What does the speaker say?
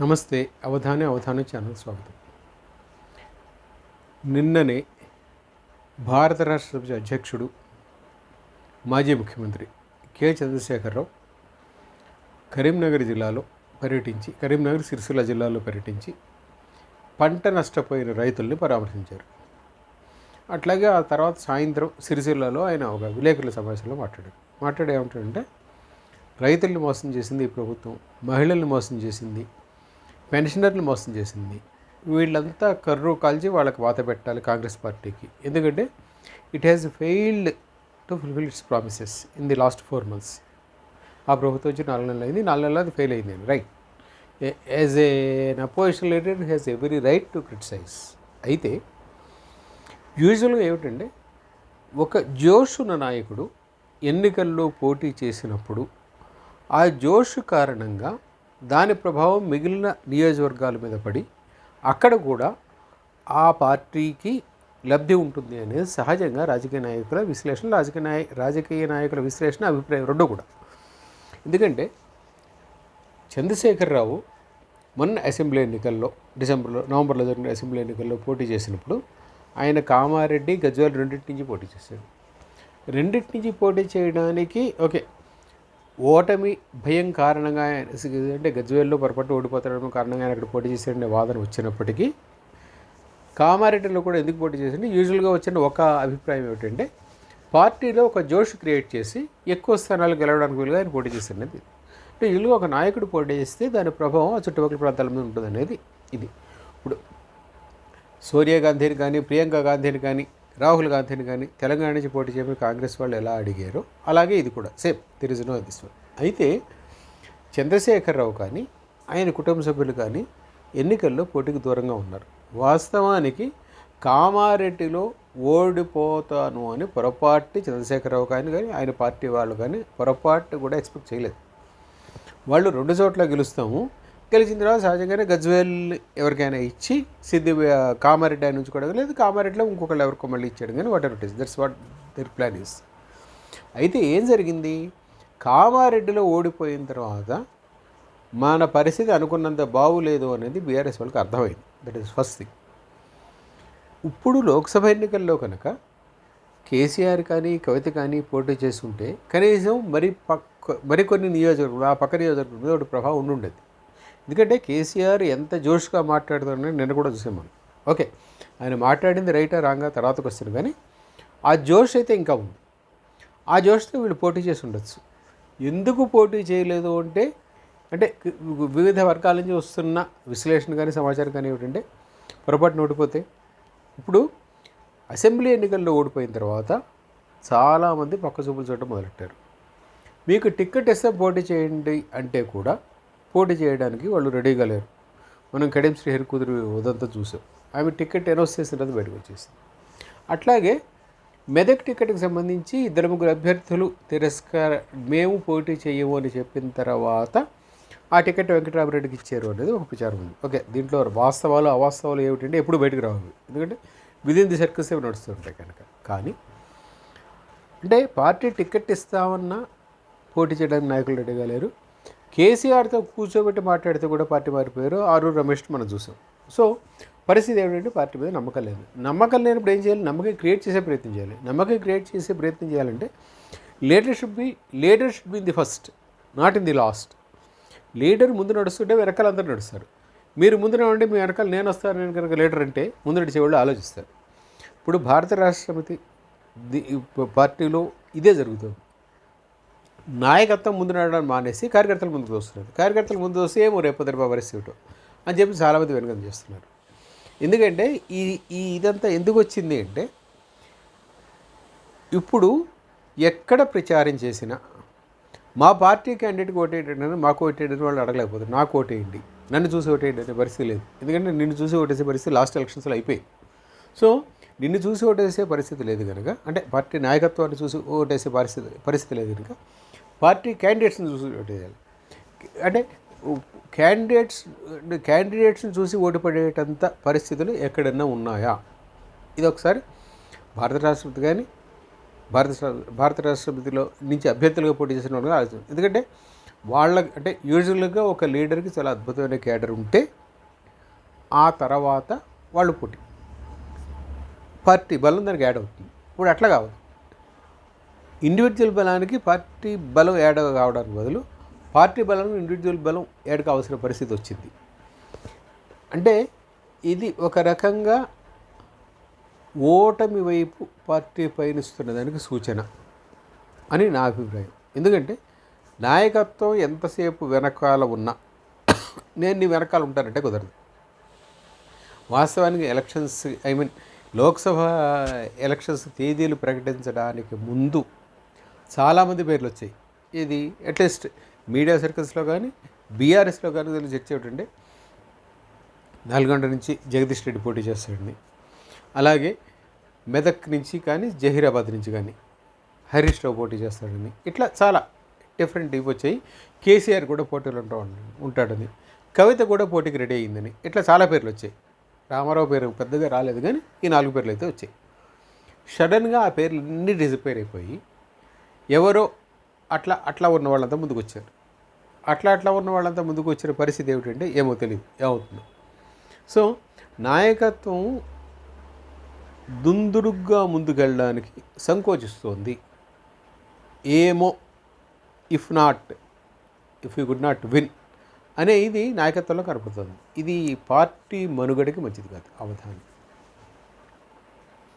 నమస్తే అవధానే అవధానం ఛానల్ స్వాగతం. నిన్ననే భారత రాష్ట్ర అధ్యక్షుడు మాజీ ముఖ్యమంత్రి కె. చంద్రశేఖరరావు కరీంనగర్ జిల్లాలో పర్యటించి కరీంనగర్ సిరిసిల్ల జిల్లాలో పర్యటించి పంట నష్టపోయిన రైతుల్ని పరామర్శించారు. అట్లాగే ఆ తర్వాత సాయంత్రం సిరిసిల్లలో ఆయన ఒక విలేకరుల సమావేశంలో మాట్లాడారు. మాట్లాడే రైతుల్ని మోసం చేసింది ఈ ప్రభుత్వం మహిళల్ని మోసం చేసింది పెన్షనర్లు మోసం చేసింది. వీళ్ళంతా కర్రు కాల్చి వాళ్ళకి వాత పెట్టాలి కాంగ్రెస్ పార్టీకి. ఎందుకంటే it has failed to fulfil its promises in the last four months ఆ ప్రభుత్వం వచ్చి నాలుగు నెలలు అయింది. నాలుగు నెలలు అది ఫెయిల్ అయింది. Right as a opposition leader has every right to criticise అయితే యూజువల్గా ఏమిటంటే ఒక జోష్ ఉన్న నాయకుడు ఎన్నికల్లో పోటీ చేసినప్పుడు ఆ జోష్ కారణంగా దాని ప్రభావం మిగిలిన నియోజకవర్గాల మీద పడి అక్కడ కూడా ఆ పార్టీకి లబ్ధి ఉంటుంది అనేది సహజంగా రాజకీయ నాయకుల విశ్లేషణ రాజకీయ నాయ రాజకీయ నాయకుల విశ్లేషణ అభిప్రాయం రెండు కూడా. ఎందుకంటే చంద్రశేఖరరావు మొన్న అసెంబ్లీ ఎన్నికల్లో డిసెంబర్లో నవంబర్లో జరిగిన అసెంబ్లీ ఎన్నికల్లో పోటీ చేసినప్పుడు ఆయన కామారెడ్డి గజ్వేల్ రెండింటి నుంచి పోటీ చేశాడు. రెండింటి నుంచి పోటీ చేయడానికి ఓకే ఓటమి భయం కారణంగా ఆయన- అంటే గజ్వేల్లో పొరపాటు ఓడిపోతాడడం కారణంగా ఆయన అక్కడ పోటీ చేశాడనే వాదన వచ్చినప్పటికీ కామారెడ్డిలో కూడా ఎందుకు పోటీ చేసింది యూజువల్గా వచ్చిన ఒక అభిప్రాయం ఏమిటంటే పార్టీలో ఒక జోష్ క్రియేట్ చేసి ఎక్కువ స్థానాలు గెలవడానికి వీలుగా ఆయన పోటీ చేసినది అంటే యూజువల్గా ఒక నాయకుడు పోటీ చేస్తే దాని ప్రభావం ఆ చుట్టుపక్కల ప్రాంతాల మీద ఉంటుంది అనేది ఇది. ఇప్పుడు సోనియా గాంధీని కానీ ప్రియాంక గాంధీని కానీ రాహుల్ గాంధీని కానీ తెలంగాణ నుంచి పోటీ చేయమని కాంగ్రెస్ వాళ్ళు ఎలా అడిగారో అలాగే ఇది కూడా. Same there is no this అయితే చంద్రశేఖరరావు కానీ ఆయన కుటుంబ సభ్యులు కానీ ఎన్నికల్లో పోటీకి దూరంగా ఉన్నారు. వాస్తవానికి కామారెడ్డిలో ఓడిపోతాను అని పొరపాటు చంద్రశేఖరరావు కానీ కానీ ఆయన పార్టీ వాళ్ళు కానీ పొరపాటు కూడా ఎక్స్పెక్ట్ చేయలేదు. వాళ్ళు రెండు చోట్ల గెలుస్తాము గెలిచిన తర్వాత సహజంగానే గజ్వేల్ ఎవరికైనా ఇచ్చి సిద్ధి కామారెడ్డి ఆయన ఉంచుకోవడం లేదు కామారెడ్డిలో ఇంకొకళ్ళు ఎవరికో మళ్ళీ ఇచ్చాడు. కానీ whatever it is that's what their plan is. అయితే ఏం జరిగింది? కామారెడ్డిలో ఓడిపోయిన తర్వాత మన పరిస్థితి అనుకున్నంత బాగులేదు అనేది బీఆర్ఎస్ వాళ్ళకి అర్థమైంది. దట్ ఈస్ ఫస్ట్ థింగ్ ఇప్పుడు లోక్సభ ఎన్నికల్లో కనుక కేసీఆర్ కానీ కవిత కానీ పోటీ చేస్తుంటే కనీసం మరి పక్క మరికొన్ని నియోజకవర్గం ఆ పక్క నియోజకవర్గం మీద ఒకటి ప్రభావం ఉండుండేది. ఎందుకంటే కేసీఆర్ ఎంత జోష్గా మాట్లాడుతున్నాడని నిన్న కూడా చూసాం మనం. ఓకే ఆయన మాట్లాడింది రైటా రాంగా తర్వాతకు వస్తుంది కానీ ఆ జోష్ అయితే ఇంకా ఉంది. ఆ జోష్తో వీళ్ళు పోటీ చేసి ఉండొచ్చు. ఎందుకు పోటీ చేయలేదు అంటే అంటే వివిధ వర్గాల నుంచి వస్తున్న విశ్లేషణ కానీ సమాచారం కానీ ఏమిటంటే పొరపాటున ఓడిపోతే ఇప్పుడు అసెంబ్లీ ఎన్నికల్లో ఓడిపోయిన తర్వాత చాలామంది పక్క చూపులు చూడటం మొదలెట్టారు. మీకు టికెట్ ఇస్తే పోటీ చేయండి అంటే కూడా పోటీ చేయడానికి వాళ్ళు రెడీగా లేరు. మనం కడియం శ్రీహరి కూతురు ఉదంతా చూసాం. ఆమె టికెట్ అనౌన్స్ చేసిన తర్వాత బయటకు వచ్చేసింది. అట్లాగే మెదక్ టికెట్కి సంబంధించి ఇద్దరు ముగ్గురు అభ్యర్థులు తిరస్కార మేము పోటీ చేయము అని చెప్పిన తర్వాత ఆ టికెట్ వెంకటరామరెడ్డికి ఇచ్చారు అనేది ఒక ప్రచారం ఉంది. ఓకే దీంట్లో వాస్తవాలు అవాస్తవాలు ఏమిటంటే ఎప్పుడు బయటకు రావు ఎందుకంటే విదిన్ ది సర్కస్ ఏమి నడుస్తుంటాయి కనుక. కానీ అంటే పార్టీ టికెట్ ఇస్తామన్నా పోటీ చేయడానికి నాయకులు రెడీగా లేరు. కేసీఆర్తో కూర్చోబెట్టి మాట్లాడితే కూడా పార్టీ మారిపోయారు. ఆరు రమేష్ మనం చూసాం. సో పరిస్థితి ఏమిటంటే పార్టీ మీద నమ్మకం లేదు. నమ్మకం లేనప్పుడు ఏం చేయాలి? నమ్మకం క్రియేట్ చేసే ప్రయత్నం చేయాలి. నమ్మకం క్రియేట్ చేసే ప్రయత్నం చేయాలంటే leadership be leadership in the first not in the last. Leader ముందు నడుస్తుంటే వెనకాల అందరూ నడుస్తారు. మీరు ముందు ఉండి మీ వెనకాల నేను వస్తాను నేను కనుక లీడర్ అంటే ముందు నడిచేవాళ్ళు ఆలోచిస్తారు. ఇప్పుడు భారత రాష్ట్ర సమితి ది- పార్టీలో ఇదే జరుగుతుంది. నాయకత్వం ముందు నడవడం మానేసి కార్యకర్తలు ముందుకు వస్తున్నారు. కార్యకర్తలు ముందు వస్తే ఏమో రేపు రేపు పరిస్థితి అని చెప్పి చాలామంది వెనుకం చేస్తున్నారు. ఎందుకంటే ఈ ఈ ఇదంతా ఎందుకు వచ్చింది అంటే ఇప్పుడు ఎక్కడ ప్రచారం చేసినా మా పార్టీ క్యాండిడేట్కి ఓటేయండి మాకు ఓటేయడం వాళ్ళు అడగలేకపోతారు నాకు ఓటేయండి. నన్ను చూసి ఓటేయండి అనే పరిస్థితి లేదు. ఎందుకంటే నిన్ను చూసి ఓటేసే పరిస్థితి లాస్ట్ ఎలక్షన్స్లో అయిపోయి సో నిన్ను చూసి ఓటేసే పరిస్థితి లేదు కనుక అంటే పార్టీ నాయకత్వాన్ని చూసి ఓటేసే పరిస్థితి పరిస్థితి లేదు కనుక పార్టీ క్యాండిడేట్స్ని చూసి ఓటేయాలి. అంటే క్యాండిడేట్స్ క్యాండిడేట్స్ని చూసి ఓటు పడేటంత పరిస్థితులు ఎక్కడన్నా ఉన్నాయా? ఇది ఒకసారి భారత రాష్ట్రపతి కానీ భారత భారత రాష్ట్రపతిలో నుంచి అభ్యర్థులుగా పోటీ చేసిన వాళ్ళు ఆలోచన. ఎందుకంటే వాళ్ళ అంటే యూజువల్గా ఒక లీడర్కి చాలా అద్భుతమైన క్యాడర్ ఉంటే ఆ తర్వాత వాళ్ళు పోటీ. పార్టీ బలం దానికి యాడ్ అవుతుంది. ఇప్పుడు అట్లా కావద్దు. ఇండివిజువల్ బలానికి పార్టీ బలం యాడ్ కావడానికి బదులు పార్టీ బలం ఇండివిజువల్ బలం యాడ్ కావాల్సిన పరిస్థితి వచ్చింది. అంటే ఇది ఒక రకంగా ఓటమి వైపు పార్టీ పయనిస్తున్న దానికి సూచన అని నా అభిప్రాయం. ఎందుకంటే నాయకత్వం ఎంతసేపు వెనకాల ఉన్నా నేను నీ వెనకాల ఉంటానంటే కుదరదు. వాస్తవానికి elections I mean Lok Sabha elections తేదీలు ప్రకటించడానికి ముందు చాలామంది పేర్లు వచ్చాయి ఇది అట్లీస్ట్ మీడియా సర్కిల్స్లో కానీ బీఆర్ఎస్లో కానీ తెలిసి చర్చ ఏమిటంటే నల్గొండ నుంచి జగదీష్ రెడ్డి పోటీ చేస్తాడని అలాగే మెదక్ నుంచి కానీ జహీరాబాద్ నుంచి కానీ హరీష్ రావు పోటీ చేస్తాడని ఇట్లా చాలా డిఫరెంట్ ఇవి వచ్చాయి కేసీఆర్ కూడా పోటీలో ఉంటా ఉంటాడని కవిత కూడా పోటీకి రెడీ అయ్యిందని ఇట్లా చాలా పేర్లు వచ్చాయి. రామారావు పేరు పెద్దగా రాలేదు కానీ ఈ నాలుగు పేర్లు అయితే వచ్చాయి. సడన్గా ఆ పేర్లు అన్నీ డిసిపేర్ అయిపోయి ఎవరో అట్లా అట్లా ఉన్న వాళ్ళంతా ముందుకు వచ్చారు అట్లా అట్లా ఉన్న వాళ్ళంతా ముందుకు వచ్చిన పరిస్థితి ఏమిటంటే ఏమో తెలియదు ఏమవుతుందో. సో నాయకత్వం దుందుడుగ్గా ముందుకెళ్ళడానికి సంకోచిస్తోంది. ఏమో if not if you good not win అనే ఇది నాయకత్వంలో కనపడుతుంది. ఇది పార్టీ మనుగడకి మంచిది కాదు అవధానం.